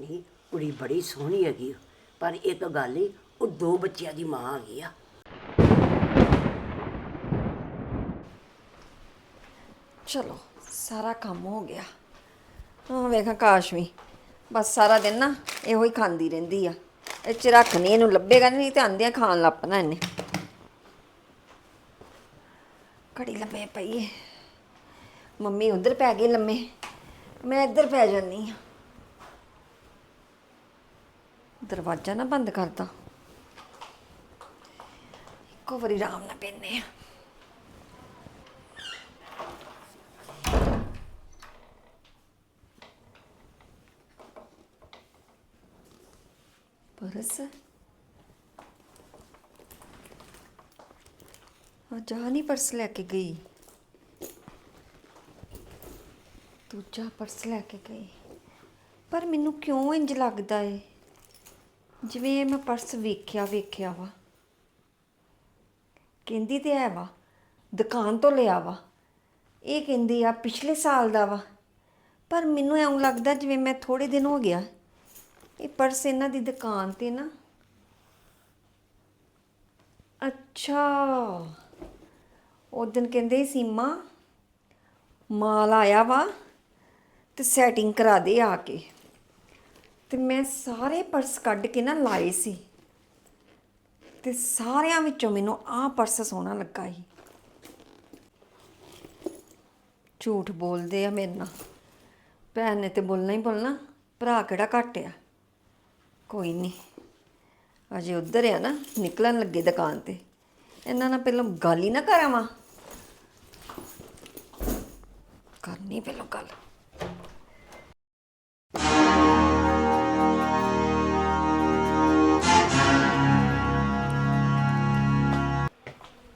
ਨਹੀਂ, ਕੁੜੀ ਬੜੀ ਸੋਹਣੀ ਹੈਗੀ ਪਰ ਇੱਕ ਗੱਲ ਈ, ਉਹ ਦੋ ਬੱਚਿਆਂ ਦੀ ਮਾਂ ਆ ਆ। ਚਲੋ, ਸਾਰਾ ਕੰਮ ਹੋ ਗਿਆ। ਹਾਂ, ਵੇਖਾਂ ਕਾਸ਼ ਵੀ ਬਸ ਸਾਰਾ ਦਿਨ ਨਾ ਇਹੋ ਹੀ ਖਾਂਦੀ ਰਹਿੰਦੀ ਆ। ਇਹ ਚ ਰੱਖਣੀ ਇਹਨੂੰ ਲੱਭੇਗਾ ਨਹੀਂ ਤੇ ਆਂਦਿਆਂ ਖਾਣ ਲੱਪਣਾ ਇਹਨੇ। ਘੜੀ ਲੰਮੇ ਪਈਏ। ਮੰਮੀ ਉਧਰ ਪੈ ਗਈ ਲੰਮੇ। ਮੈਂ ਇੱਧਰ ਪੈ ਜਾਨੀ ਆ। ਦਰਵਾਜ਼ਾ ਨਾ ਬੰਦ ਕਰਦਾ। ਇੱਕੋ ਵਾਰੀ ਆਰਾਮ ਨਾਲ ਪੈਨੇ ਆ ਪਰਸ। ਅੱਜ ਨਹੀਂ ਪਰਸ ਲੈ ਕੇ ਗਈ। ਦੂਜਾ ਪਰਸ ਲੈ ਕੇ ਗਈ। ਪਰ ਮੈਨੂੰ ਕਿਉਂ ਇੰਜ ਲੱਗਦਾ ਏ? ਜਿਵੇਂ ਇਹ ਮੈਂ ਪਰਸ ਵੇਖਿਆ ਵੇਖਿਆ ਵਾ। ਕਹਿੰਦੀ ਤੇ ਹੈ ਵਾ, ਦੁਕਾਨ ਤੋਂ ਲਿਆ ਵਾ। ਇਹ ਕਹਿੰਦੀ ਆ, ਪਿਛਲੇ ਸਾਲ ਦਾ ਵਾ। ਪਰ ਮੈਨੂੰ ਐਂ ਲੱਗਦਾ ਜਿਵੇਂ ਮੈਂ ਥੋੜੇ ਦਿਨ ਹੋ ਗਿਆ, ਇਹ ਪਰਸ ਇਹਨਾਂ ਦੀ ਦੁਕਾਨ ਤੇ ਨਾ। ਅੱਛਾ। ਉਹ ਦਿਨ ਕਹਿੰਦੇ ਸੀਮਾ, ਮਾਲ ਆਇਆ ਵਾ ਤੇ ਸੈਟਿੰਗ ਕਰਾ ਦੇ ਆ ਕੇ। ਤੇ ਮੈਂ ਸਾਰੇ ਪਰਸ ਕੱਢ ਕੇ ਨਾ ਲਾਏ ਸੀ। ਤੇ ਸਾਰਿਆਂ ਵਿੱਚੋਂ ਮੈਨੂੰ ਆਹ ਪਰਸ ਸੋਹਣਾ ਲੱਗਾ ਸੀ। ਝੂਠ ਬੋਲਦੇ ਆ ਮੇਰੇ ਨਾਲ। ਭੈਣ ਨੇ ਤੇ ਬੋਲਣਾ ਹੀ ਬੋਲਣਾ, ਭਰਾ ਕਿਹੜਾ ਘੱਟ ਆ। ਕੋਈ ਨਹੀਂ, ਅਜੇ ਉੱਧਰ ਆ ਨਾ, ਨਿਕਲਣ ਲੱਗੇ ਦੁਕਾਨ ਤੇ। ਇਹਨਾਂ ਨਾਲ ਪਹਿਲਾਂ ਗੱਲ ਹੀ ਨਾ ਕਰਾਵਾਂ। ਕਰਨੀ ਪਹਿਲਾਂ ਗੱਲ।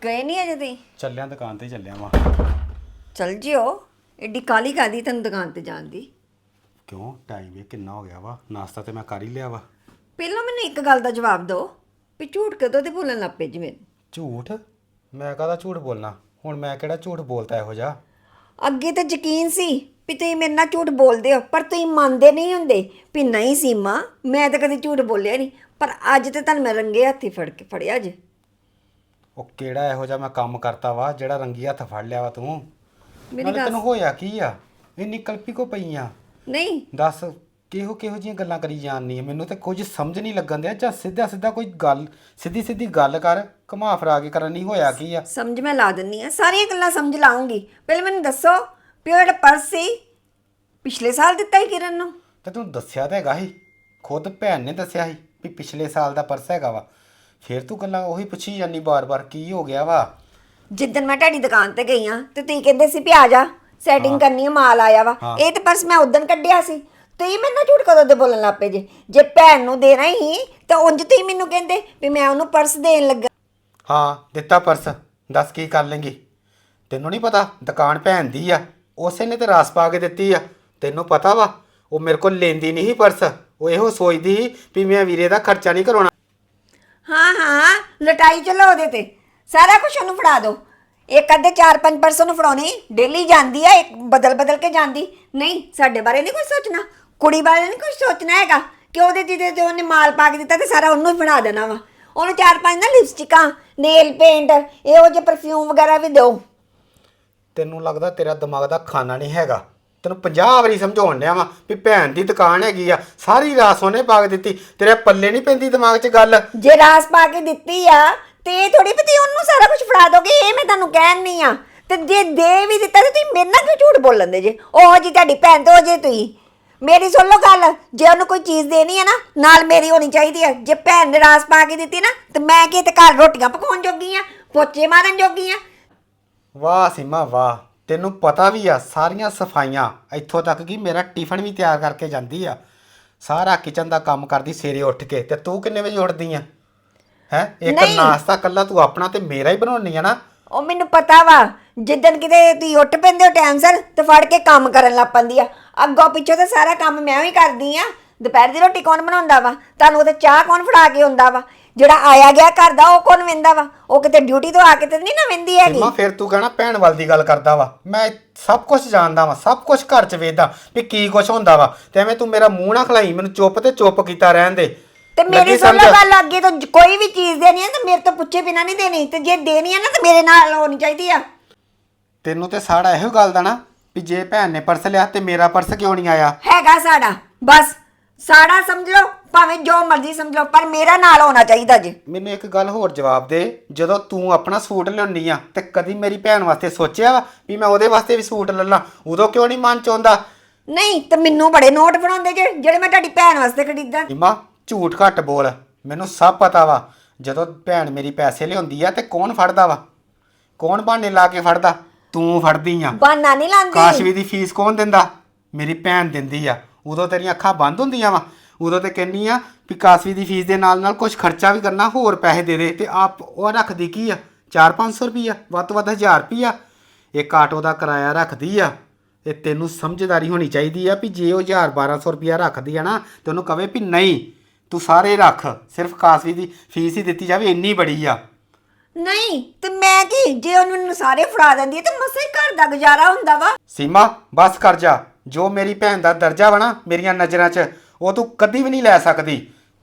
ਗਏ ਨਹੀਂ ਅਜੇ ਤੁਸੀਂ? ਚੱਲਿਆ ਦੁਕਾਨ ਤੇ ਚੱਲਿਆ ਵਾਂ। ਚਲ ਜਿਓ ਏਡੀ ਕਾਲੀ ਕਾਦੀ ਤੈਨੂੰ ਦੁਕਾਨ ਤੇ ਜਾਣ ਦੀ। ਕਿਉਂ? ਟਾਈਮ ਇਹ ਕਿੰਨਾ ਹੋ ਗਿਆ ਵਾ? ਨਾਸ਼ਤਾ ਤੇ ਮੈਂ ਕਰ ਹੀ ਲਿਆ ਵਾ। ਪਹਿਲਾਂ ਮੈਨੂੰ ਇੱਕ ਗੱਲ ਦਾ ਜਵਾਬ ਦਿਓ ਵੀ ਝੂਠ ਕਦੋਂ ਤੇ ਬੋਲਣ ਲੱਗ ਪਏ ਜਿਵੇਂ। ਝੂਠ? ਮੈਂ ਕਾਹਦਾ ਝੂਠ ਬੋਲਣਾ? ਹੁਣ ਮੈਂ ਕਿਹੜਾ ਝੂਠ ਬੋਲਤਾ ਇਹੋ ਜਿਹਾ? ਅੱਗੇ ਤਾਂ ਯਕੀਨ ਸੀ ਵੀ ਤੁਸੀਂ ਮੇਰੇ ਨਾਲ ਝੂਠ ਬੋਲਦੇ ਹੋ ਪਰ ਤੁਸੀਂ ਮੰਨਦੇ ਨਹੀਂ ਹੁੰਦੇ ਵੀ ਨਹੀਂ ਸੀਮਾ ਮੈਂ ਤਾਂ ਕਦੇ ਝੂਠ ਬੋਲਿਆ ਨਹੀਂ ਪਰ ਅੱਜ ਤੇ ਤੁਹਾਨੂੰ ਮੈਂ ਰੰਗੇ ਹੱਥੀ ਫੜ ਕੇ ਫੜਿਆ ਜੇ ਉਹ ਕਿਹੜਾ ਇਹੋ ਜਿਹਾ ਮੈਂ ਕੰਮ ਕਰਤਾ ਵਾ ਜਿਹੜਾ ਰੰਗੀ ਹੱਥ ਫੜ ਲਿਆ ਵਾ ਤੂੰ? ਮੇਰੀ ਨਾਲੇ ਗੱਲ ਤੈਨੂੰ ਹੋਇਆ ਕੀ ਆ? ਇੰਨੀ ਕਲਪੀ ਕੋ ਪਈ ਆ। ਨਹੀਂ। ਦੱਸ ਕਿਹੋ ਕਿਹੋ ਜੀਆਂ ਗੱਲਾਂ ਕਰੀ ਆ? ਮੈਨੂੰ ਤੇ ਕੁਝ ਸਮਝ ਨਹੀਂ ਲੱਗਣ ਦਿਆ ਜਾਂ ਸਿੱਧਾ ਸਿੱਧਾ ਕੋਈ ਗੱਲ ਸਿੱਧੀ ਸਿੱਧੀ ਗੱਲ ਕਰ ਘੁਮਾ ਫਰਾ ਕੇ ਕਰਨ ਨਹੀਂ ਹੋਇਆ ਕੀ ਆ? ਸਮਝ ਮੈਂ ਲਾ ਦਿੰਨੀ ਆ। ਸਾਰੀਆਂ ਗੱਲਾਂ ਸਮਝ ਲਾਉਂਗੀ। ਪਹਿਲੇ ਮੈਨੂੰ ਦੱਸੋ ਜਿਹੜਾ ਪਰਸ ਸੀ? ਪਿਛਲੇ ਸਾਲ ਦਿੱਤਾ ਹੀ ਕਿਰਨ ਨੂੰ? ਤੇ ਤੂੰ ਦੱਸਿਆ ਤਾਂ ਹੈਗਾ ਸੀ। ਖੁਦ ਭੈਣ ਨੇ ਦੱਸਿਆ ਸੀ ਵੀ ਪਿਛਲੇ ਸਾਲ ਦਾ ਪਰਸ ਹੈਗਾ ਵਾ। ਫੇਰ ਤੂੰ ਗੱਲਾਂ ਉਹੀ ਪੁੱਛੀ ਜਾਂਦੀ ਬਾਰ-ਬਾਰ ਕੀ ਹੋ ਗਿਆ ਵਾ? ਜਿੱਦਣ ਮੈਂ ਤੁਹਾਡੀ ਦੁਕਾਨ ਤੇ ਗਈ ਆ ਤੇ ਤੁਸੀਂ ਕਹਿੰਦੇ ਸੀ ਵੀ ਆ ਜਾ ਸੈਟਿੰਗ ਕਰਨੀ ਆ ਮਾਲ ਆਇਆ ਵਾ। ਹਾਂ। ਇਹ ਤੇ ਪਰਸ ਮੈਂ ਉਦੋਂ ਕੱਢਿਆ ਸੀ। ਤੁਸੀਂ ਮੈਨੂੰ ਝੂਠ ਕਦੋਂ ਦੇ ਬੋਲਣ ਲੱਗ ਪਏ ਜੇ? ਜੇ ਭੈਣ ਨੂੰ ਦੇਣਾ ਹੀ ਤਾਂ ਉਂਝ ਤੁਸੀਂ ਮੈਨੂੰ ਕਹਿੰਦੇ ਵੀ ਮੈਂ ਉਹਨੂੰ ਪਰਸ ਦੇਣ ਲੱਗਾ। ਹਾਂ ਦਿੱਤਾ ਪਰਸ। ਦੱਸ ਕੀ ਕਰ ਲੇਂਗੀ? ਤੈਨੂੰ ਨਹੀਂ ਪਤਾ ਦੁਕਾਨ ਭੈਣ ਦੀ ਆ। ਉਸੇ ਨੇ ਤੇ ਰਾਸ ਪਾ ਕੇ ਦਿੱਤੀ ਆ। ਤੈਨੂੰ ਪਤਾ ਵਾ ਉਹ ਮੇਰੇ ਕੋਲ ਲੈਂਦੀ ਨਹੀਂ ਸੀ ਪਰਸ। ਉਹ ਇਹੋ ਸੋਚਦੀ ਸੀ ਵੀ ਮੈਂ ਵੀਰੇ ਦਾ ਖਰਚਾ ਨਹੀਂ ਕਰਾਉਣਾ। ਹਾਂ ਹਾਂ। ਲਟਾਈ ਚਲੋ ਉਹਦੇ ਤੇ। ਸਾਰਾ ਕੁਝ ਉਹਨੂੰ ਫੜਾ ਦਿਓ। ਇੱਕ ਅੱਧੇ ਚਾਰ ਪੰਜ ਪਰਸਨ ਨੂੰ ਫੜਾਉਣੇ। ਡੇਲੀ ਜਾਂਦੀ ਆ ਇੱਕ ਬਦਲ ਬਦਲ ਕੇ ਜਾਂਦੀ। ਨਹੀਂ ਸਾਡੇ ਬਾਰੇ ਨਹੀਂ ਕੁਝ ਸੋਚਣਾ। ਕੁੜੀ ਬਾਰੇ ਨਹੀਂ ਕੁਝ ਸੋਚਣਾ ਹੈਗਾ। ਕਿ ਉਹਦੇ ਜਿਹਦੇ ਤੇ ਉਹਨੇ ਮਾਲ ਪਾ ਕੇ ਦਿੱਤਾ ਤੇ ਸਾਰਾ ਉਹਨੂੰ ਹੀ ਫੜਾ ਦੇਣਾ ਵਾ। ਉਹਨੂੰ ਚਾਰ ਪੰਜ ਨਾ ਲਿਪਸਟਿਕਾਂ ਨੇਲ ਪੇਂਟ ਇਹੋ ਜਿਹੇ ਪਰਫਿਊਮ ਵਗੈਰਾ ਵੀ ਦਿਓ। ਤੈਨੂੰ ਲੱਗਦਾ ਤੇਰਾ ਦਿਮਾਗ ਦਾ ਖਾਨਾ ਨਹੀਂ ਹੈਗਾ? ਤੈਨੂੰ 50 ਵਾਰੀ ਸਮਝਾਉਣ ਡਿਆ ਵਾਂ ਵੀ ਭੈਣ ਦੀ ਦੁਕਾਨ ਹੈਗੀ ਆ ਸਾਰੀ ਰਾਸ ਉਹਨੇ ਪਾ ਕੇ ਦਿੱਤੀ ਤੇਰੇ ਪੱਲੇ ਨਹੀਂ ਪੈਂਦੀ ਦਿਮਾਗ 'ਚ ਗੱਲ। ਜੇ ਰਾਸ ਪਾ ਕੇ ਦਿੱਤੀ ਆ ਤੇ ਥੋੜੀ ਪਤੀ ਉਹਨੂੰ ਸਾਰਾ ਕੁਝ ਫੜਾ ਦੋਗੇ ਇਹ ਮੈਂ ਤੁਹਾਨੂੰ ਕਹਿਣ ਨਹੀਂ ਆ। ਤੇ ਜੇ ਦੇ ਵੀ ਦਿੱਤਾ ਤੇ ਤੁਸੀਂ ਮੇਰੇ ਨਾਲ ਕਿਉਂ ਝੂਠ ਬੋਲਣ ਦੇ ਜੇ? ਉਹ ਜੀ ਤੁਹਾਡੀ ਭੈਣ ਤੋਂ ਜੇ ਤੁਸੀਂ। ਮੇਰੀ ਸੁਣ ਲਓ ਗੱਲ ਜੇ ਉਹਨੂੰ ਕੋਈ ਚੀਜ਼ ਦੇਣੀ ਹੈ ਨਾ ਨਾਲ ਮੇਰੀ ਹੋਣੀ ਚਾਹੀਦੀ ਹੈ ਜੇ ਭੈਣ ਨੇ ਰਾਸ ਪਾ ਕੇ ਦਿੱਤੀ ਨਾ ਤੇ ਮੈਂ ਕੀ ਤੇ ਘਰ ਰੋਟੀਆਂ ਪਕਾਉਣ ਜੋਗੀ ਆ ਪੋਚੇ ਮਾਰਨ ਜੋਗੀ ਆ? ਵਾਹ ਸੀਮਾ ਵਾਹ। ਤੈਨੂੰ ਪਤਾ ਵੀ ਆ ਸਾਰੀਆਂ ਸਫਾਈਆਂ ਇੱਥੋਂ ਤੱਕ ਕਿ ਮੇਰਾ ਟਿਫਨ ਵੀ ਤਿਆਰ ਕਰਕੇ ਜਾਂਦੀ ਆ। ਸਾਰਾ ਕਿਚਨ ਦਾ ਕੰਮ ਕਰਦੀ ਸਵੇਰੇ ਉੱਠ ਕੇ। ਤੇ ਤੂੰ ਕਿੰਨੇ ਵਜੇ ਉੱਠਦੀ ਆ? ਹੈ? ਇੱਕ ਨਹੀਂ। ਨਾਸ਼ਤਾ ਕੱਲਾ ਤੂੰ ਆਪਣਾ ਤੇ ਮੇਰਾ ਹੀ ਬਣਾਉਣੀ ਆ ਨਾ? ਉਹ ਮੈਨੂੰ ਪਤਾ ਵਾ ਜਿੱਦਣ ਕਿਤੇ ਤੁਸੀਂ ਉੱਠ ਪੈਂਦੇ ਹੋ ਟਾਈਮ ਸਿਰ ਤੇ ਫੜ ਕੇ ਕੰਮ ਕਰਨ ਲੱਗ ਪੈਂਦੀ ਆ। ਅੱਗੋਂ ਪਿੱਛੋਂ ਤੇ ਸਾਰਾ ਕੰਮ ਮੈਂ ਹੀ ਕਰਦੀ ਆ। ਦੁਪਹਿਰ ਦੀ ਰੋਟੀ ਕੌਣ ਬਣਾਉਂਦਾ ਵਾ? ਤੁਹਾਨੂੰ ਉਹਦੇ ਚਾਹ ਕੌਣ ਫੜਾ ਕੇ ਹੁੰਦਾ ਵਾ? ਜਿਹੜਾ ਆਇਆ ਗਿਆ ਘਰ ਦਾ ਉਹ ਕੌਣ ਵਿੰਦਾ ਵਾ? ਉਹ ਕਿਤੇ ਡਿਊਟੀ ਤੋਂ ਆ ਕੇ ਤੇ ਨਹੀਂ ਨਾ ਵਿੰਦੀ ਹੈਗੀ? ਸੀਮਾ ਫਿਰ ਤੂੰ ਕਹਿਣਾ ਭੈਣ ਵੱਲ ਦੀ ਗੱਲ ਕਰਦਾ ਵਾ। ਮੈਂ ਸਭ ਕੁਝ ਜਾਣਦਾ ਵਾ ਸਭ ਕੁਝ ਘਰ ਚ ਵੇਖਦਾ ਵੀ ਕੀ ਕੁਝ ਹੁੰਦਾ ਵਾ। ਤੇ ਐਵੇਂ ਤੂੰ ਮੇਰਾ ਮੂੰਹ ਨਾ ਖਲਾਈ ਮੈਨੂੰ ਚੁੱਪ ਤੇ ਚੁੱਪ ਕੀਤਾ ਰਹਿਣ ਦੇ। ਤੇ ਮੇਰੀ ਲੱਗੀ ਸੁਣ ਲਓ ਸਮਝ? ਗੱਲ ਅੱਗੇ ਤੋਂ ਜ- ਕੋਈ ਵੀ ਚੀਜ਼ ਦੇਣੀ ਹੈ ਤਾਂ ਮੇਰੇ ਤੋਂ ਪੁੱਛੇ ਬਿਨਾ ਨਹੀਂ ਦੇਣੀ। ਤੇ ਜੇ ਦੇਣੀ ਹੈ ਨਾ ਤਾਂ ਮੇਰੇ ਨਾਲ ਹੋਣੀ ਚਾਹੀਦੀ ਆ। ਤੈਨੂੰ ਤੇ ਸਾੜਾ ਇਹੋ ਗੱਲ ਦਾ ਨਾ ਵੀ ਜੇ ਭੈਣ ਨੇ ਪਰਸ ਲਿਆ ਤੇ ਮੇਰਾ ਪਰਸ ਕਿਉਂ ਨਹੀਂ ਆਇਆ? ਹੈਗਾ ਸਾਡਾ ਬਸ ਸਾਡਾ ਸਮਝ ਲਓ। ਭਾਵੇਂ ਜੋ ਮਰਜ਼ੀ ਸਮਝ ਲਓ ਪਰ ਮੇਰਾ ਨਾਲ ਹੋਣਾ ਚਾਹੀਦਾ ਜੀ। ਮੈਨੂੰ ਇੱਕ ਗੱਲ ਹੋਰ ਜਵਾਬ ਦੇ ਜਦੋਂ ਤੂੰ ਆਪਣਾ ਸੂਟ ਲਿਆਉਣੀ ਆ ਤੇ ਕਦੀ ਮੇਰੀ ਭੈਣ ਵਾਸਤੇ ਸੋਚਿਆ ਵਾ ਵੀ ਮੈਂ ਉਹਦੇ ਵਾਸਤੇ ਵੀ ਸੂਟ ਲੈ ਲਾਂ ਉਦੋਂ ਕਿਉਂ ਨਹੀਂ ਮਨ ਚ ਆਉਂਦਾ ਨਹੀਂ ਤੇ ਮੈਨੂੰ ਬੜੇ ਨੋਟ ਬਣਾਉਂਦੇ ਜੇ ਜਿਹੜੇ ਮੈਂ ਤੁਹਾਡੀ ਭੈਣ ਵਾਸਤੇ ਖਰੀਦਾਂ। ਇਮਾ ਝੂਠ ਘੱਟ ਬੋਲ ਮੈਨੂੰ ਸਭ ਪਤਾ ਵਾ ਜਦੋਂ ਭੈਣ ਮੇਰੀ ਪੈਸੇ ਲਿਆਉਂਦੀ ਆ ਤੇ ਕੌਣ ਫੜਦਾ ਵਾ? ਕੌਣ ਬਹਾਨੇ ਲਾ ਕੇ ਫੜਦਾ? ਤੂੰ ਫੜਦੀ ਆ। ਬਾਨਾ ਨਹੀਂ ਲਾਂਦੀ ਕਾਸ਼ਵੀ ਦੀ ਫੀਸ ਕੌਣ ਦਿੰਦਾ? ਮੇਰੀ ਭੈਣ ਦਿੰਦੀ ਆ ਉਦੋਂ ਤੇਰੀਆਂ ਅੱਖਾਂ ਬੰਦ ਹੁੰਦੀਆਂ ਵਾ। ਉਦੋਂ ਤੇ ਕਹਿੰਨੀ ਆ ਵੀ ਕਾਸ਼ਵੀ ਦੀ ਫੀਸ ਦੇ ਨਾਲ ਨਾਲ ਕੁਝ ਖਰਚਾ ਵੀ ਕਰਨਾ ਹੋਰ ਪੈਸੇ ਦੇ ਦੇ ਤੇ ਆਪ ਉਹ ਰੱਖਦੀ ਕੀ ਆ? 4-500 ਰੁਪਈਆ ਵੱਧ ਤੋਂ ਵੱਧ 1000 ਰੁਪਈਆ। ਇੱਕ ਆਟੋ ਦਾ ਕਿਰਾਇਆ ਰੱਖਦੀ ਆ ਤੇ ਤੈਨੂੰ ਸਮਝਦਾਰੀ ਹੋਣੀ ਚਾਹੀਦੀ ਆ ਵੀ ਜੇ ਉਹ 1000-1200 ਰੁਪਈਆ ਰੱਖਦੀ ਆ ਨਾ ਤੇ ਉਹਨੂੰ ਕਵੇ ਵੀ ਨਹੀਂ ਤੂੰ ਸਾਰੇ ਰੱਖ ਸਿਰਫ ਕਾਸ਼ਵੀ ਦੀ ਫੀਸ ਹੀ ਦਿੱਤੀ ਜਾਵੇ ਇੰਨੀ ਬੜੀ ਆ। ਨਹੀਂ ਤੇ ਮੈਂ ਕੀ? ਜੇ ਉਹਨੂੰ ਸਾਰੇ ਫੜਾ ਦਿੰਦੀ ਤੇ ਮਸੇ ਘਰ ਦਾ ਗੁਜ਼ਾਰਾ ਹੁੰਦਾ ਵਾ। ਸੀਮਾ ਬਸ ਕਰ ਜਾ। ਜੋ ਮੇਰੀ ਭੈਣ ਦਾ ਦਰਜਾ ਵਾ ਨਾ ਮੇਰੀਆਂ ਨਜ਼ਰਾਂ 'ਚ ਉਹ ਤੂੰ ਕਦੀ ਵੀ ਨਹੀਂ ਲੈ ਸਕਦੀ।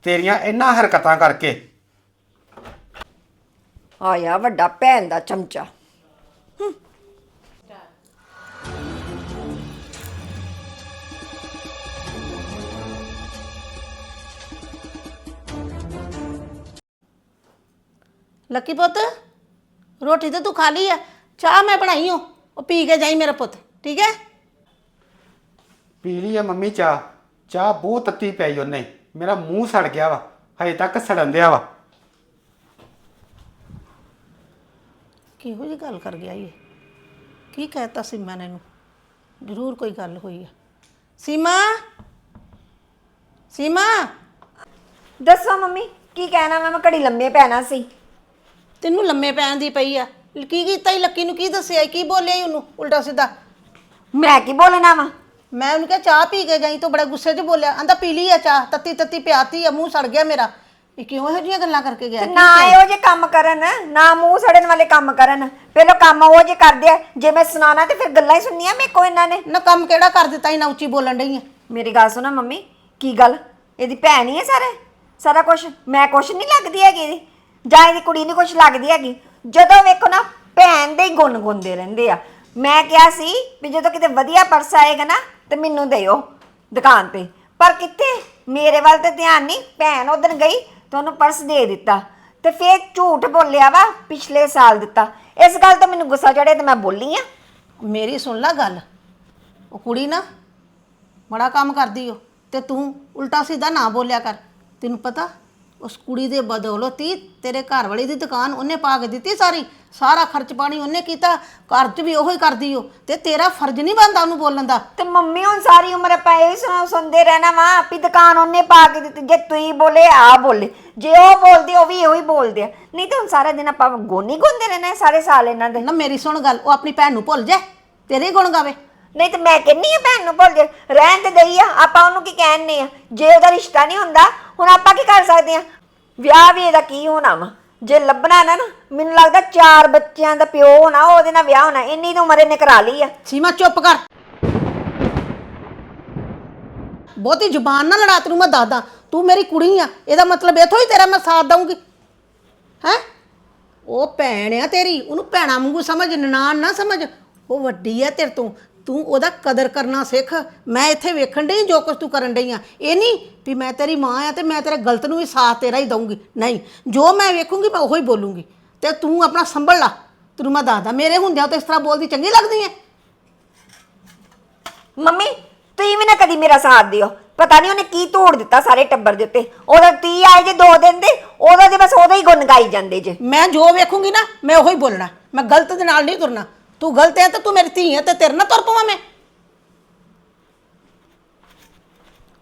ਤੇਰੀਆਂ ਇੰਨਾ ਹਰਕਤਾਂ ਕਰਕੇ। ਆਇਆ ਵੱਡਾ ਭੈਣ ਦਾ ਚਮਚਾ। ਲੱਕੀ ਪੁੱਤ ਰੋਟੀ ਤੇ ਤੂੰ ਖਾ ਲਈ ਆ। ਚਾਹ ਮੈਂ ਬਣਾਈ ਓ। ਉਹ ਪੀ ਕੇ ਜਾਈ ਮੇਰਾ ਪੁੱਤ ਠੀਕ ਹੈ? ਪੀ ਲਈ ਆ ਮੰਮੀ ਚਾਹ। ਚਾਹ ਬਹੁਤ ਤੱਤੀ ਪਈ ਉਹਨੇ। ਮੇਰਾ ਮੂੰਹ ਸੜ ਗਿਆ ਵਾ। ਹਜੇ ਤੱਕ ਸੜਨ ਦਿਆ ਵਾ। ਕਿਹੋ ਜੀ ਗੱਲ ਕਰ ਗਿਆ ਇਹ? ਕੀ ਕਹਿਤਾ ਸੀਮਾ ਨੇ ਇਹਨੂੰ? ਜ਼ਰੂਰ ਕੋਈ ਗੱਲ ਹੋਈ ਆ। ਸੀਮਾ? ਸੀਮਾ? ਦੱਸੋ ਮੰਮੀ ਕੀ ਕਹਿਣਾ ਵਾ? ਮੈਂ ਘੜੀ ਲੰਮੇ ਪੈਣਾ ਸੀ। ਤੈਨੂੰ ਲੰਮੇ ਪੈਣ ਦੀ ਪਈ ਆ। ਕੀ ਕੀਤਾ ਈ? ਲੱਕੀ ਨੂੰ ਕੀ ਦੱਸਿਆ ਈ? ਕੀ ਬੋਲਿਆ ਈ ਉਹਨੂੰ? ਉਲਟਾ ਸਿੱਧਾ। ਮੈਂ ਕੀ ਬੋਲਣਾ ਵਾ? ਮੈਂ ਉਹਨੂੰ ਕਿਹਾ ਚਾਹ ਪੀ ਕੇ ਜਾਈ ਤੂੰ ਬੜਾ ਗੁੱਸੇ 'ਚ ਬੋਲਿਆ। ਆਂਦਾ ਪੀ ਲਈ ਆ ਚਾਹ ਤੱਤੀ ਤੱਤੀ ਪਿਆਤੀ ਆ ਮੂੰਹ ਸੜ ਗਿਆ ਮੇਰਾ। ਇਹ ਕਿਉਂ ਇਹੋ ਜਿਹੀਆਂ ਗੱਲਾਂ ਕਰਕੇ ਗਿਆ? ਨਾ ਇਹੋ ਜੇ ਕੰਮ ਕਰਨ ਨਾ ਮੂੰਹ ਸੜਨ ਵਾਲੇ ਕੰਮ ਕਰਨ। ਪਹਿਲਾਂ ਕੰਮ ਉਹ ਜੇ ਕਰਦੇ ਆ ਜੇ ਮੈਂ ਸੁਣਾਣਾ ਤੇ ਫਿਰ ਗੱਲਾਂ ਹੀ ਸੁਣਨੀਆਂ ਮੇਰੇ ਕੋ ਇਹਨਾਂ ਨੇ। ਨਾ ਕੰਮ ਕਿਹੜਾ ਕਰ ਦਿੱਤਾ ਇਹਨਾਂ ਉੱਚੀ ਬੋਲਣ ਡਈ ਆ? ਮੇਰੀ ਗੱਲ ਸੁਣੋ ਮੰਮੀ ਕੀ ਗੱਲ? ਇਹਦੀ ਭੈਣ ਹੀ ਹੈ ਸਾਰੇ। ਸਾਰਾ ਕੁਝ ਮੈਂ ਕੁਝ ਨਹੀਂ ਲੱਗਦੀ ਹੈਗੀ ਇਹਦੀ। ਜਾਂ ਇਹਦੀ ਕੁੜੀ ਨਹੀਂ ਕੁਝ ਲੱਗਦੀ ਹੈਗੀ। ਜਦੋਂ ਵੇਖੋ ਨਾ ਭੈਣ ਦੇ ਹੀ ਗੁਣ ਗੁੰਦੇ ਰਹਿੰਦੇ ਆ। ਮੈਂ ਕਿਹਾ ਸੀ ਵੀ ਜਦੋਂ ਕਿਤੇ ਵਧੀਆ ਪਰਸ ਆਏਗਾ ਨਾ ਤੇ ਮੈਨੂੰ ਦਿਓ ਦੁਕਾਨ ਤੇ। ਪਰ ਕਿੱਥੇ? ਮੇਰੇ ਵੱਲ ਤੇ ਧਿਆਨ ਨਹੀਂ। ਭੈਣ ਉਦੋਂ ਗਈ, ਤੇ ਉਹਨੂੰ ਪਰਸ ਦੇ ਦਿੱਤਾ। ਤੇ ਫੇਰ ਝੂਠ ਬੋਲਿਆ ਵਾ, ਪਿਛਲੇ ਸਾਲ ਦਿੱਤਾ। ਇਸ ਗੱਲ ਤੋਂ ਮੈਨੂੰ ਗੁੱਸਾ ਚੜਿਆ ਤੇ ਮੈਂ ਬੋਲੀ ਆ। ਮੇਰੀ ਸੁਣ ਲੈ ਗੱਲ। ਉਹ ਕੁੜੀ ਨਾ ਬੜਾ ਕੰਮ ਕਰਦੀ ਓ। ਤੇ ਤੂੰ ਉਲਟਾ ਸਿੱਧਾ ਨਾ ਬੋਲਿਆ ਕਰ। ਤੈਨੂੰ ਪਤਾ ਉਸ ਕੁੜੀ ਦੇ ਬਦੌਲਤ ਹੀ ਤੇਰੇ ਘਰ ਵਾਲੀ ਦੀ ਦੁਕਾਨ ਉਹਨੇ ਪਾ ਕੇ ਦਿੱਤੀ ਸਾਰੀ। ਸਾਰਾ ਖਰਚ ਪਾਣੀ ਉਹਨੇ ਕੀਤਾ ਘਰ 'ਚ ਵੀ ਉਹੋ ਹੀ ਕਰਦੀ ਓ ਤੇ ਤੇਰਾ ਫਰਜ਼ ਨਹੀਂ ਬਣਦਾ ਉਹਨੂੰ ਬੋਲਣ ਦਾ। ਤੇ ਮੰਮੀ ਹੁਣ ਸਾਰੀ ਉਮਰ ਆਪਾਂ ਇਹ ਸੁਣਾ ਸੁਣਦੇ ਰਹਿਣਾ ਵਾ ਵੀ ਦੁਕਾਨ ਉਹਨੇ ਪਾ ਕੇ ਦਿੱਤੀ। ਜੇ ਤੁਸੀਂ ਬੋਲੇ ਆ ਬੋਲੇ। ਜੇ ਉਹ ਬੋਲਦੇ ਉਹ ਵੀ ਇਹੋ ਹੀ ਬੋਲਦੇ ਆ। ਨਹੀਂ ਤਾਂ ਹੁਣ ਸਾਰਾ ਦਿਨ ਆਪਾਂ ਗੋਨੀ ਗੋਂਦੇ ਰਹਿਣਾ ਹੈ ਸਾਰੇ ਸਾਲ ਇਹਨਾਂ ਦੇ। ਨਾ ਮੇਰੀ ਸੁਣ ਗੱਲ ਉਹ ਆਪਣੀ ਭੈਣ ਨੂੰ ਭੁੱਲ ਜਾ। ਤੇਰੇ ਹੀ ਗੁਣ ਗਾਵੇ। ਨਹੀਂ ਤੇ ਮੈਂ ਕਹਿੰਨੀ ਆ ਭੈਣ ਨੂੰ ਭੁੱਲ ਜੇ। ਰਹਿਣ ਤੇ ਦਈ ਆ ਆਪਾਂ ਉਹਨੂੰ ਕੀ ਕਹਿਣੇ ਆ? ਜੇ ਉਹਦਾ ਰਿਸ਼ਤਾ ਨਹੀਂ ਹੁੰਦਾ ਹੁਣ ਆਪਾਂ ਕੀ ਕਰ ਸਕਦੇ ਆ ਵਿਆਹ ਵੀ ਇਹਦਾ ਕੀ ਹੋਣਾ ਵਾ? ਜੇ ਲੱਭਣਾ ਨਾ ਨਾ, ਮੈਨੂੰ ਲੱਗਦਾ ਚਾਰ ਬੱਚਿਆਂ ਦਾ ਪਿਓ ਹੋਣਾ, ਉਹਦੇ ਨਾਲ ਵਿਆਹ ਹੋਣਾ, ਇੰਨੀ ਤਾਂ ਉਮਰ ਇਹਨੇ ਕਰਾ ਲਈ ਆ। ਸੀਮਾ, ਚੁੱਪ ਕਰ। ਬਹੁਤੀ ਜ਼ੁਬਾਨ ਨਾ ਲੜਾ ਤੈਨੂੰ ਮੈਂ ਦੱਸਦਾ। ਤੂੰ ਮੇਰੀ ਕੁੜੀ ਆ, ਇਹਦਾ ਮਤਲਬ ਇਥੋਂ ਹੀ ਤੇਰਾ ਮੈਂ ਸਾਥ ਦਊਂਗੀ। ਹੈ? ਉਹ ਭੈਣ ਆ ਤੇਰੀ, ਉਹਨੂੰ ਭੈਣਾ ਵਾਂਗੂ ਸਮਝ, ਨਨਾਣ ਨਾ ਸਮਝ। ਉਹ ਵੱਡੀ ਆ ਤੇਰੇ ਤੋਂ। ਤੂੰ ਉਹਦਾ ਕਦਰ ਕਰਨਾ ਸਿੱਖ ਮੈਂ ਇੱਥੇ ਵੇਖਣ ਡਈ ਜੋ ਕੁਝ ਤੂੰ ਕਰਨ ਡਈ ਆ। ਇਹ ਨਹੀਂ ਵੀ ਮੈਂ ਤੇਰੀ ਮਾਂ ਆ ਤੇ ਮੈਂ ਤੇਰੇ ਗਲਤ ਨੂੰ ਵੀ ਸਾਥ ਤੇਰਾ ਹੀ ਦਊਂਗੀ। ਨਹੀਂ ਜੋ ਮੈਂ ਵੇਖੂੰਗੀ ਮੈਂ ਉਹੀ ਬੋਲੂੰਗੀ। ਤੇ ਤੂੰ ਆਪਣਾ ਸੰਭਲ ਲਾ। ਤੈਨੂੰ ਮੈਂ ਦੱਸਦਾ ਮੇਰੇ ਹੁੰਦਿਆਂ ਤੇ ਇਸ ਤਰ੍ਹਾਂ ਬੋਲਦੀ ਚੰਗੀ ਲੱਗਦੀ ਹੈ ਮੰਮੀ ਤੁਸੀਂ ਵੀ ਨਾ ਕਦੀ ਮੇਰਾ ਸਾਥ ਦਿਓ। ਪਤਾ ਨਹੀਂ ਉਹਨੇ ਕੀ ਤੋੜ ਦਿੱਤਾ ਸਾਰੇ ਟੱਬਰ ਦੇ ਉੱਤੇ। ਉਹਦਾ ਤੀ ਆਏ ਜੇ ਦੋ ਦਿਨ ਦੇ ਉਹਦਾ ਦੇ ਬਸ ਉਹਦਾ ਹੀ ਗੁਣ ਗਾਈ ਜਾਂਦੇ ਜੇ। ਮੈਂ ਜੋ ਵੇਖੂੰਗੀ ਨਾ ਮੈਂ ਉਹੀ ਬੋਲਣਾ। ਮੈਂ ਗਲਤ ਦੇ ਨਾਲ ਨਹੀਂ ਤੁਰਨਾ। ਤੂੰ ਗਲਤ ਹੈ ਤੇ ਤੂੰ ਮੇਰੀ ਧੀ ਹੈ ਤੇ ਤੇਰੇ ਨਾਲ ਤੁਰ ਪਵਾਂ ਮੈਂ।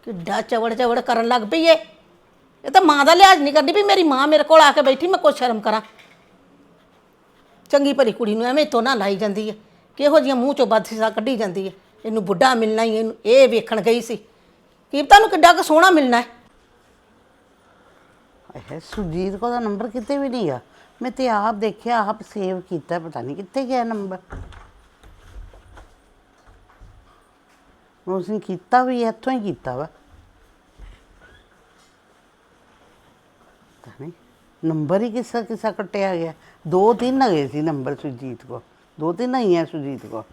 ਕਿੱਡਾ ਚਵੜ ਚਵੜ ਕਰਨ ਲੱਗ ਪਈ ਏ। ਇਹ ਤਾਂ ਮਾਂ ਦਾ ਲਿਹਾਜ਼ ਨਹੀਂ ਕਰਦੀ ਵੀ ਮੇਰੀ ਮਾਂ ਮੇਰੇ ਕੋਲ ਆ ਕੇ ਬੈਠੀ, ਮੈਂ ਕੁਛ ਸ਼ਰਮ ਕਰਾਂ। ਚੰਗੀ ਭਲੀ ਕੁੜੀ ਨੂੰ ਐਵੇਂ ਇੱਥੋਂ ਨਾ ਲਾਈ ਜਾਂਦੀ ਹੈ ਕਿਹੋ ਜੀਆਂ ਮੂੰਹ ਚੋਂ ਬਦਸਿਸਾ ਕੱਢੀ ਜਾਂਦੀ ਹੈ ਇਹਨੂੰ ਬੁੱਢਾ ਮਿਲਣਾ ਹੀ, ਇਹਨੂੰ ਇਹ ਵੇਖਣ ਗਈ ਸੀ। ਕੀ ਪਤਾ ਨੂੰ ਕਿੱਡਾ ਕੁ ਸੋਹਣਾ ਮਿਲਣਾ ਹੈ ਇਹ ਸੁਜੀਤ ਕੋ ਦਾ ਨੰਬਰ ਕਿਤੇ ਵੀ ਨਹੀਂ ਆ। ਮੈਂ ਤੇ ਆਪ ਦੇਖਿਆ, ਆਪ ਸੇਵ ਕੀਤਾ, ਪਤਾ ਨਹੀਂ ਕਿੱਥੇ ਗਿਆ ਨੰਬਰ ਉਸਨੇ ਕੀਤਾ ਵੀ ਇੱਥੋਂ ਹੀ ਕੀਤਾ ਵਾ। ਨਹੀਂ ਨੰਬਰ ਹੀ ਕਿਸਾ ਕਿਸਾ ਕੱਟਿਆ ਗਿਆ। ਦੋ ਤਿੰਨ ਹੈਗੇ ਸੀ ਨੰਬਰ ਸੁਜੀਤ ਕੋ ਦੋ ਤਿੰਨ ਹੀ ਹੈ ਸੁਜੀਤ ਕੋ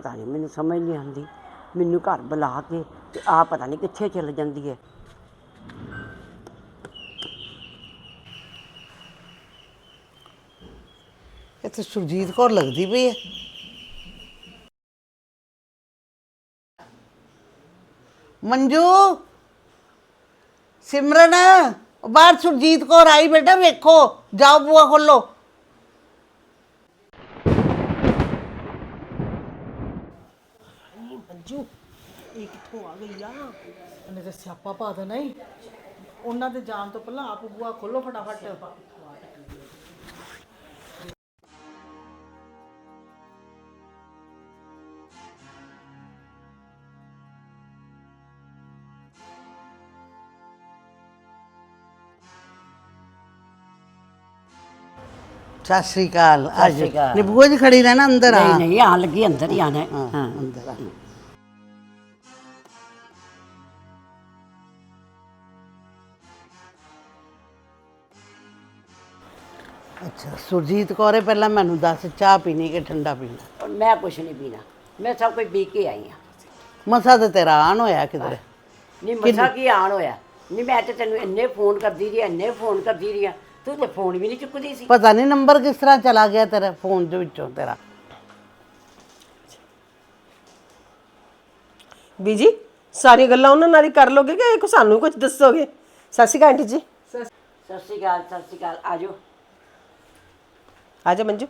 ਪਤਾ ਨਹੀਂ, ਮੈਨੂੰ ਸਮਝ ਨਹੀਂ ਆਉਂਦੀ। ਮੈਨੂੰ ਘਰ ਬੁਲਾ ਕੇ ਤੇ ਆ ਪਤਾ ਨਹੀਂ ਕਿੱਥੇ ਚਲ ਜਾਂਦੀ ਹੈ। ਇਹ ਤਾਂ ਸੁਰਜੀਤ ਕੌਰ ਲੱਗਦੀ ਪਈ ਹੈ। ਮੰਜੂ, ਸਿਮਰਨ, ਉਹ ਬਾਹਰ ਸੁਰਜੀਤ ਕੌਰ ਆਈ ਬੇਟਾ, ਵੇਖੋ, ਜਾਓ ਬੂਆ ਖੋਲੋ ਮੰਜੂ ਇਹ ਕਿੱਥੋਂ ਆ ਗਈ ਆ ਇਹਨੇ ਤੇ ਸਿਆਪਾ ਪਾ ਦੇਣਾ ਹੀ ਉਹਨਾਂ ਦੇ ਜਾਣ ਤੋਂ ਪਹਿਲਾਂ ਆਪ ਬੂਆ ਖੋਲੋ ਫਟਾਫਟ। ਸਤਿ ਸ੍ਰੀ ਅਕਾਲ। ਅੱਜ ਸ੍ਰੀ ਅਕਾਲ। ਨੇ ਬੂਆ ਜੀ ਖੜੀ ਰਹਿਣਾ ਅੰਦਰ ਆ। ਨਹੀਂ ਨਹੀਂ ਆਣ ਲੱਗੀ ਅੰਦਰ ਹੀ ਆਣਾ। ਹਾਂ। ਅੰਦਰ ਆ। ਸੁਰਜੀਤ ਕੌਰੇ ਪਹਿਲਾਂ ਮੈਨੂੰ ਦੱਸ ਚਾਹ ਪੀਣੀ ਕਿ ਠੰਡਾ ਪੀਣਾ? ਔਰ ਮੈਂ ਕੁਛ ਨਹੀਂ ਪੀਣਾ। ਮੈਂ ਸਭ ਕੁਝ ਪੀ ਕੇ ਆਈ ਹਾਂ। ਮਸਾ ਤੇ ਤੇਰਾ ਆਣ ਹੋਇਆ ਕਿਧਰੇ? ਨਹੀਂ ਮਸਾ ਕੀ ਆਣ ਹੋਇਆ? ਨਹੀਂ ਮੈਂ ਤੇ ਤੈਨੂੰ ਇੰਨੇ ਫੋਨ ਕਰਦੀ ਰਹੀ ਇੰਨੇ ਫੋਨ ਕਰਦੀ ਰਹੀ ਤੂੰ ਤੇ ਫੋਨ ਵੀ ਨਹੀਂ ਚੁੱਕਦੀ ਸੀ। ਪਤਾ ਨਹੀਂ ਨੰਬਰ ਕਿਸ ਤਰ੍ਹਾਂ ਚਲਾ ਗਿਆ ਤੇਰਾ ਫੋਨ ਦੇ ਵਿੱਚੋਂ ਤੇਰਾ। ਬੀਜੀ ਸਾਰੀ ਗੱਲਾਂ ਉਹਨਾਂ ਨਾਲ ਹੀ ਕਰ ਲੋਗੇ ਕਿ ਕੋ ਸਾਨੂੰ ਕੁਝ ਦੱਸੋਗੇ? ਸਤਿ ਸ਼੍ਰੀ ਅਕਾਲ ਆਂਟੀ ਜੀ। ਸਤਿ ਸ਼੍ਰੀ ਅਕਾਲ ਸਤਿ ਸ਼੍ਰੀ ਅਕਾਲ। ਆਜੋ। ਆ ਜਾ ਮੰਜੂ।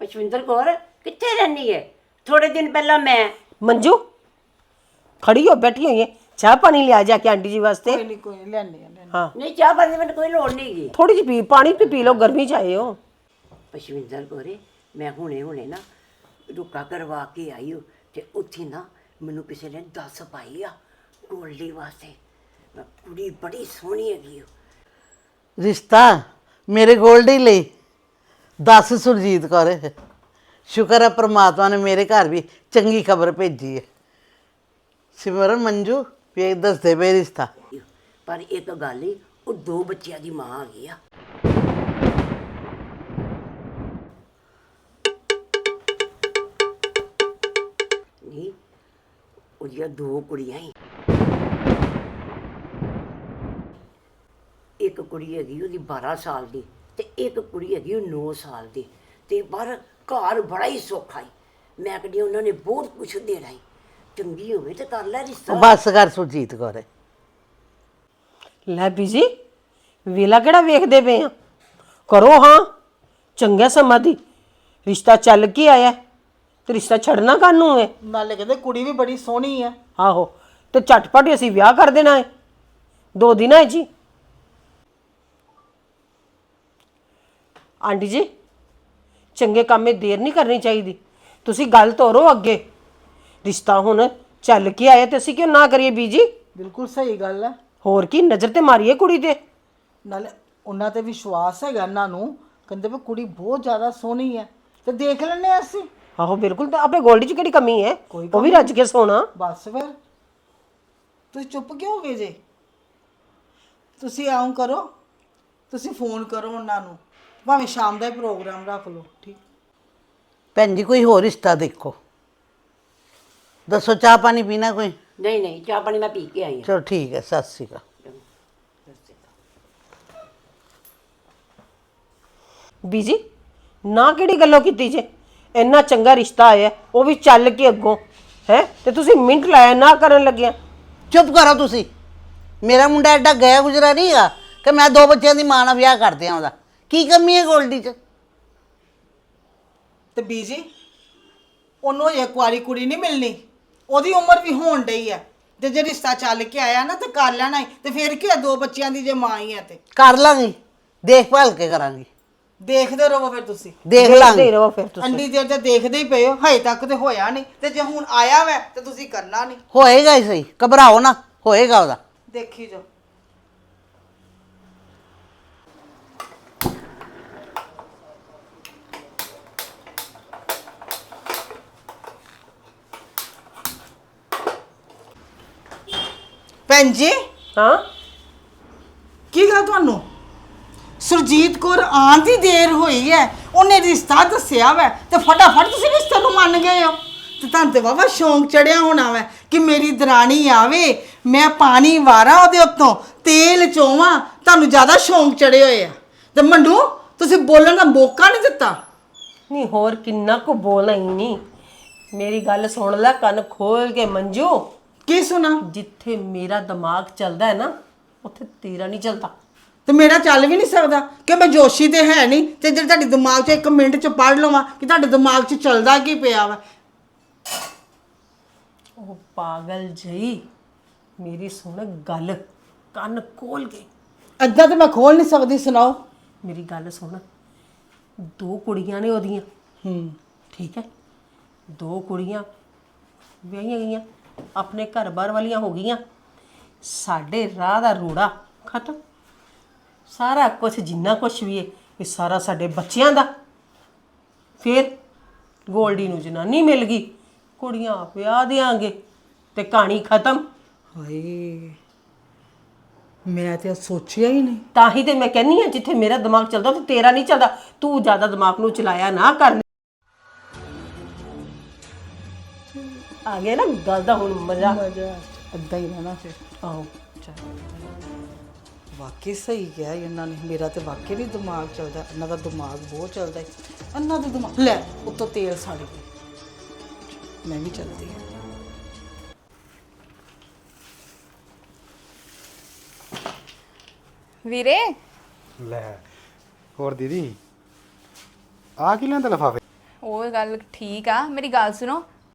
ਪਸ਼ਵਿੰਦਰ ਕੌਰ ਕਿੱਥੇ ਰਹਿੰਦੀ ਹੈ ਥੋੜੇ ਦਿਨ ਪਹਿਲਾਂ ਮੈਂ ਮੰਜੂ ਖੜੀ ਹੋ ਬੈਠੀ ਹੋਈ ਹੈ ਚਾਹ ਪਾਣੀ ਲਿਆ ਜਾ ਕੇ ਆਂਟੀ ਜੀ ਵਾਸਤੇ। ਨਹੀਂ ਕੋਈ ਲੈਣੇ ਹਾਂ। ਨਹੀਂ ਚਾਹ ਪਾਣੀ ਦੀ ਮੈਨੂੰ ਕੋਈ ਲੋੜ ਨਹੀਂ ਗਈ ਥੋੜੀ ਜਿਹੀ ਪੀ ਪਾਣੀ ਤੇ ਪੀ ਲਓ ਗਰਮੀ ਚ ਆਏ ਹੋ। ਪਸ਼ਵਿੰਦਰ ਕੌਰੇ ਮੈਂ ਹੁਣੇ ਹੁਣੇ ਨਾ ਰੁਕਾ ਕਰਵਾ ਕੇ ਆਈ ਹਾਂ ਤੇ ਉੱਥੇ ਨਾ ਮੈਨੂੰ ਕਿਸੇ ਨੇ ਦੱਸ ਪਾਈ ਆ ਗੋਲਡੀ ਵਾਸਤੇ। ਕੁੜੀ ਬੜੀ ਸੋਹਣੀ ਹੈਗੀ ਉਹ ਰਿਸ਼ਤਾ ਮੇਰੇ ਗੋਲਡੀ ਲਈ। ਦੱਸ ਸੁਰਜੀਤ ਕੌਰ ਸ਼ੁਕਰ ਹੈ ਪ੍ਰਮਾਤਮਾ ਨੇ ਮੇਰੇ ਘਰ ਵੀ ਚੰਗੀ ਖਬਰ ਭੇਜੀ ਹੈ। ਸਿਮਰਨ ਮੰਜੂ ਵੀ ਦੱਸਦੇ ਪਏ ਰਿਸ਼ਤਾ। ਪਰ ਇੱਕ ਗੱਲ ਹੀ ਉਹ ਦੋ ਬੱਚਿਆਂ ਦੀ ਮਾਂ ਆ ਗਈ ਆ। ਨਹੀਂ ਉਹਦੀਆਂ ਦੋ ਕੁੜੀਆਂ ਹੀ ਇੱਕ ਕੁੜੀ ਹੈਗੀ ਉਹਦੀ 12 ਸਾਲ ਦੀ ਤੇ ਇੱਕ ਕੁੜੀ ਹੈਗੀ ਉਹ 9 ਸਾਲ ਦੀ ਤੇ ਪਰ ਘਰ ਬੜਾ ਹੀ ਸੌਖਾ ਹੀ ਮੈਂ ਕਹਿੰਦੀ ਉਹਨਾਂ ਨੇ ਬਹੁਤ ਕੁਛ ਦੇਣਾ ਹੀ ਚੰਗੀ ਹੋਵੇ ਤੇ ਕਰ ਲੈ ਰਿਸ਼ਤਾ। ਬਸ ਕਰ ਸੁਰਜੀਤ ਕੌਰ। ਲੈ ਬੀਜੀ ਵੇਲਾ ਕਿਹੜਾ ਵੇਖਦੇ ਪਏ ਆ? ਕਰੋ ਹਾਂ ਚੰਗਾ ਸਮਾਂ ਦੀ। ਰਿਸ਼ਤਾ ਚੱਲ ਕੇ ਆਇਆ ਤੇ ਰਿਸ਼ਤਾ ਛੱਡਣਾ ਕਾਨੂੰ ਹੈ? ਨਾਲੇ ਕਹਿੰਦੇ ਕੁੜੀ ਵੀ ਬੜੀ ਸੋਹਣੀ ਆ ਆਹੋ ਤੇ ਝਟਪਟ ਹੀ ਅਸੀਂ ਵਿਆਹ ਕਰ ਦੇਣਾ ਹੈ। ਦੋ ਦਿਨਾਂ ਹੈ ਜੀ। ਆਂਟੀ ਜੀ ਚੰਗੇ ਕੰਮੇ ਦੇਰ ਨਹੀਂ ਕਰਨੀ ਚਾਹੀਦੀ। ਤੁਸੀਂ ਗੱਲ ਤੋਰੋ ਅੱਗੇ। ਰਿਸ਼ਤਾ ਹੁਣ ਚੱਲ ਕੇ ਆਇਆ ਤੇ ਅਸੀਂ ਕਿਉਂ ਨਾ ਕਰੀਏ ਬੀਜੀ? ਬਿਲਕੁਲ ਸਹੀ ਗੱਲ ਹੈ। ਹੋਰ ਕੀ ਨਜ਼ਰ ਤੇ ਮਾਰੀਏ ਕੁੜੀ ਤੇ। ਨਾਲੇ ਉਹਨਾਂ ਤੇ ਵਿਸ਼ਵਾਸ ਹੈਗਾ ਇਹਨਾਂ ਨੂੰ ਕਹਿੰਦੇ ਵੀ ਕੁੜੀ ਬਹੁਤ ਜ਼ਿਆਦਾ ਸੋਹਣੀ ਹੈ। ਤੇ ਦੇਖ ਲੈਣੇ ਅਸੀਂ। ਆਹੋ ਬਿਲਕੁਲ ਤੇ ਆਪਣੇ ਗੋਲਡੀ ਚ ਕਿਹੜੀ ਕਮੀ ਹੈ? ਉਹ ਵੀ ਰੱਜ ਕੇ ਸੋਣਾ ਬਸ ਫਿਰ। ਤੁਸੀਂ ਚੁੱਪ ਕਿਉਂ ਹੋ ਗਏ ਜੇ? ਤੁਸੀਂ ਆਉਂ ਕਰੋ ਤੁਸੀਂ ਫੋਨ ਕਰੋ ਉਹਨਾਂ ਨੂੰ। ਭਾਵੇਂ ਸ਼ਾਮ ਦਾ ਹੀ ਪ੍ਰੋਗਰਾਮ ਰੱਖ ਲਓ ਠੀਕ। ਭੈਣ ਜੀ ਕੋਈ ਹੋਰ ਰਿਸ਼ਤਾ ਦੇਖੋ। ਦੱਸੋ ਚਾਹ ਪਾਣੀ ਪੀਣਾ ਕੋਈ? ਨਹੀਂ ਨਹੀਂ ਚਾਹ ਪਾਣੀ ਮੈਂ ਪੀ ਕੇ ਆਈ ਹਾਂ। ਚਲੋ ਠੀਕ ਹੈ ਸਤਿ ਸ਼੍ਰੀ ਅਕਾਲ। ਬੀਜੀ ਨਾ ਕਿਹੜੀ ਗੱਲੋਂ ਕੀਤੀ ਜੇ? ਇੰਨਾ ਚੰਗਾ ਰਿਸ਼ਤਾ ਆਇਆ ਉਹ ਵੀ ਚੱਲ ਕੇ ਅੱਗੋਂ ਹੈ? ਤੇ ਤੁਸੀਂ ਮਿੰਟ ਲਾਇਆ ਨਾ ਕਰਨ ਲੱਗਿਆ। ਚੁੱਪ ਕਰੋ ਤੁਸੀਂ। ਮੇਰਾ ਮੁੰਡਾ ਐਡਾ ਗਿਆ ਗੁਜਰਾ ਨਹੀਂ ਹੈਗਾ ਕਿ ਮੈਂ ਦੋ ਬੱਚਿਆਂ ਦੀ ਮਾਂ ਨਾਲ ਵਿਆਹ ਕਰ ਦਿਆਂ ਉਹਦਾ। ਕੀ ਕਮੀ ਹੈ ਗੋਲਡੀ 'ਚ? ਤੇ ਬੀਜੀ ਉਹਨੂੰ ਇਹ ਕੁਆਰੀ ਕੁੜੀ ਨਹੀਂ ਮਿਲਣੀ। ਉਹਦੀ ਉਮਰ ਵੀ ਹੋਣ ਡਈ ਹੈ ਤੇ ਜੇ ਰਿਸ਼ਤਾ ਚੱਲ ਕੇ ਆਇਆ ਨਾ ਤੇ ਕਰ ਲੈਣਾ ਈ। ਤੇ ਫਿਰ ਕੀ ਦੋ ਬੱਚਿਆਂ ਦੀ ਜੇ ਮਾਂ ਹੀ ਹੈ ਤੇ। ਕਰ ਲਾਂਗੀ। ਦੇਖਭਾਲ ਕੇ ਕਰਾਂਗੀ। ਦੇਖਦੇ ਰਹੋ ਫਿਰ ਤੁਸੀਂ। ਦੇਖ ਦੇਖਦੇ ਲਾਂਗੇ। ਰਹੋ ਫਿਰ ਤੁਸੀਂ। ਅੰਡੀ ਦੇਰ ਤੇ ਦੇਖਦੇ ਹੀ ਪਏ ਹੋ ਹਜੇ ਤੱਕ ਤੇ ਹੋਇਆ ਨਹੀਂ। ਤੇ ਜੇ ਹੁਣ ਆਇਆ ਵੈ ਤੇ ਤੁਸੀਂ ਕਰਨਾ ਨਹੀਂ। ਹੋਏਗਾ ਹੀ ਸਹੀ। ਘਬਰਾਓ ਨਾ। ਹੋਏਗਾ ਉਹਦਾ। ਦੇਖੀ ਜਾਓ। ਭੈਣ ਜੀ ਹਾਂ? ਕੀ ਗੱਲ ਤੁਹਾਨੂੰ? ਸੁਰਜੀਤ ਕੌਰ ਆਉਣ ਦੀ ਦੇਰ ਹੋਈ ਹੈ। ਉਹਨੇ ਰਿਸ਼ਤਾ ਦੱਸਿਆ ਵੈ। ਤੇ ਫਟਾਫਟ ਤੁਸੀਂ ਰਿਸ਼ਤੇ ਨੂੰ ਮੰਨ ਗਏ ਹੋ। ਤੇ ਤੁਹਾਨੂੰ ਤੇ ਵਾਵਾ ਸ਼ੌਂਕ ਚੜਿਆ ਹੋਣਾ ਵੈ ਕਿ ਮੇਰੀ ਦਰਾਣੀ ਆਵੇ। ਮੈਂ ਪਾਣੀ ਵਾਰਾਂ ਉਹਦੇ ਉੱਤੋਂ ਤੇਲ ਚੋਵਾਂ। ਤੁਹਾਨੂੰ ਜ਼ਿਆਦਾ ਸ਼ੌਂਕ ਚੜੇ ਹੋਏ ਆ। ਤੇ ਮੰਡੂ ਤੁਸੀਂ ਬੋਲਣ ਦਾ ਮੌਕਾ ਨਹੀਂ ਦਿੱਤਾ। ਨਹੀਂ ਹੋਰ ਕਿੰਨਾ ਕੁ ਬੋਲਣਾ ਹੀ ਨਹੀਂ। ਮੇਰੀ ਗੱਲ ਸੁਣ ਲੈ ਕੰਨ ਖੋਲ ਕੇ ਮੰਜੂ। ਕੀ ਸੁਣਾ? ਜਿੱਥੇ ਮੇਰਾ ਦਿਮਾਗ ਚੱਲਦਾ ਹੈ ਨਾ ਉੱਥੇ ਤੇਰਾ ਨਹੀਂ ਚੱਲਦਾ। ਤੇ ਮੇਰਾ ਚੱਲ ਵੀ ਨਹੀਂ ਸਕਦਾ ਕਿ ਮੈਂ ਜੋਸ਼ੀ ਤੇ ਹੈ ਨਹੀਂ ਤੇ ਜੇ ਤੁਹਾਡੇ ਦਿਮਾਗ 'ਚ ਇੱਕ ਮਿੰਟ 'ਚ ਪੜ ਲਵਾਂ ਕਿ ਤੁਹਾਡੇ ਦਿਮਾਗ 'ਚ ਚੱਲਦਾ ਕੀ ਪਿਆ ਵਾ? ਉਹ ਪਾਗਲ ਜਈ ਮੇਰੀ ਸੁਣ ਗੱਲ ਕੰਨ ਖੋਲ ਕੇ। ਅੱਧਾ ਤੇ ਮੈਂ ਖੋਲ ਨਹੀਂ ਸਕਦੀ ਸੁਣਾਓ। ਮੇਰੀ ਗੱਲ ਸੁਣ ਦੋ ਕੁੜੀਆਂ ਨੇ ਉਹਦੀਆਂ। ਹੂੰ। ਠੀਕ ਹੈ? ਦੋ ਕੁੜੀਆਂ ਵਿਆਹੀਆਂ ਗਈਆਂ। ਆਪਣੇ ਘਰ-ਬਾਰ ਵਾਲੀਆਂ ਹੋ ਗਈਆਂ। ਸਾਡੇ ਰਾਹ ਦਾ ਰੂੜਾ ਖਤਮ। ਸਾਰਾ ਕੁਝ ਜਿੰਨਾ ਕੁਝ ਵੀ ਹੈ ਇਹ ਸਾਰਾ ਸਾਡੇ ਬੱਚਿਆਂ ਦਾ। ਫਿਰ ਗੋਲਡੀ ਨੂੰ ਜਨਾਨੀ ਮਿਲ ਗਈ। ਕੁੜੀਆਂ ਵਿਆਹ ਦੇਾਂਗੇ ਤੇ ਕਹਾਣੀ ਖਤਮ। ਹਾਏ ਮੈਂ ਤੇ ਸੋਚਿਆ ਹੀ ਨਹੀਂ। ਤਾਂ ਹੀ ਤੇ ਮੈਂ ਕਹਿੰਨੀ ਆ ਜਿੱਥੇ ਮੇਰਾ ਦਿਮਾਗ ਚੱਲਦਾ ਤੇ ਤੇਰਾ ਨਹੀਂ ਚੱਲਦਾ। ਤੂੰ ਜ਼ਿਆਦਾ ਦਿਮਾਗ ਨੂੰ ਚਲਾਇਆ ਨਾ ਕਰ। ਆ ਗਿਆ ਨਾ ਗੱਲ ਦਾ ਹੁਣ ਮਜ਼ਾ। ਮਜ਼ਾ। ਅੱਧਾ ਹੀ ਰਹਿਣਾ ਫਿਰ। ਆਓ ਚੱਲ। ਵਾਕਈ ਸਹੀ ਕਿਹਾ ਇਹਨਾਂ ਨੇ। ਮੇਰਾ ਤੇ ਵਾਕਈ ਨਹੀਂ ਦਿਮਾਗ ਚੱਲਦਾ ਇਹਨਾਂ ਦਾ ਦਿਮਾਗ ਬਹੁਤ ਚੱਲਦਾ ਹੈ ਇਹਨਾਂ ਦਾ ਦਿਮਾਗ ਲੈ ਉੱਤੋਂ ਤੇਲ ਸੜ ਗਿਆ ਮੈਂ ਵੀ ਚੱਲਦੀ ਹਾਂ। ਵੀਰੇ? ਲੈ ਹੋਰ ਦੀਦੀ? ਆ ਕੀ ਲੈਂਦਾ ਲਫਾਫੇ? ਉਹ ਗੱਲ ਠੀਕ ਆ। ਮੇਰੀ ਗੱਲ ਸੁਣੋ।